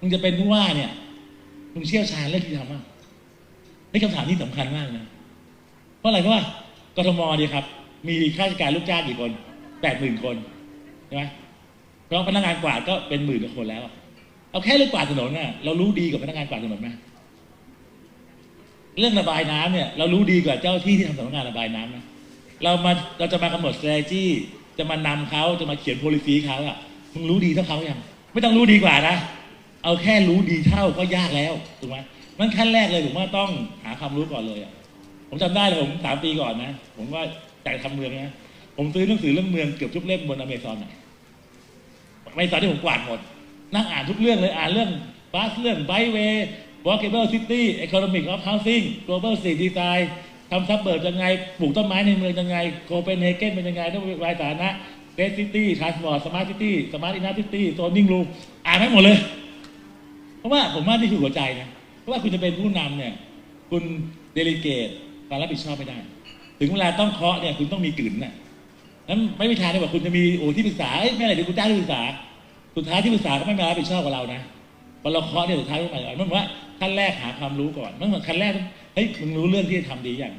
มึงจะเป็นผู้ว่าเนี่ยมึงเชี่ยวชาญเรื่องที่ทำมากนี่คำถามที่สำคัญมากนะเพราะอะไรเพราะว่ากทมเนี่ยครับ มีข้าราชการลูกจ้างกี่คนแปดหมื่นคนใช่ไหมเพราะพนักงานกวาดก็เป็นหมื่นกว่าคนแล้วเอาแค่เรื่องกวาดถนนน่ะเรารู้ดีกว่าพนักงานกวาดถนนไหมเรื่องระบายน้ำเนี่ย เรารู้ดีกว่าเจ้าที่ที่ทำสำนักงานระบายน้ำนะเรามาเราจะมากำหนด strategy จะมานำเขาจะมาเขียน policy เขาอะมึงรู้ดีเท่าเขายัง ไม่ต้องรู้ดีกว่านะ เอาแค่รู้ดีเท่าก็ยากแล้วถูกไหมมันขั้นแรกเลยผมว่าต้องหาความรู้ก่อนเลยอะผมจำได้เลยผมสามปีก่อนนะ ผมว่าอยากจะทำเมืองนะผมซื้อหนังสือเรื่องเมืองเกือบทุกเล่มบนอเมซอนอะอเมซอนที่ผมกวาดหมด นั่งอ่านทุกเรื่องเลยอ่านเรื่องบัสเรื่องไบเวย์ walkable city economic of housing global city design ทำซับเบิร์ดยังไง ปลูกต้นไม้ในเมืองยังไง โคเปนเฮเกนเป็นยังไงต้องวายสาธารณะ เกสซิตี้ทรานสปอร์ตสมาร์ทซิตี้สมาร์ทอินดัสซิตี้โซนิ่งรูอ่านให้หมดเลย เพราะว่าผมว่านี่คือหัวใจนะ เพราะว่าคุณจะเป็นผู้นำเนี่ย คุณเดลิเกตการรับผิดชอบไม่ได้ ถึงเวลาต้องเคาะเนี่ยคุณต้องมีกลืนน่ะนั้นไม่มีทางที่ว่าคุณจะมีโอ้ที่ปรึกษาเอ้ยไม่อะไรเดี๋ยวคุณจ้างที่ปรึกษา สุดท้ายที่ปรึกษาก็ไม่มารับผิดชอบกับเรานะพอเราเคาะเนี่ยสุดท้ายไม่มามันเหมือนว่าขั้นแรกหาความรู้ก่อนมันเหมือนขั้นแรกเฮ้ยมึงรู้เรื่องที่จะทำดีอย่าง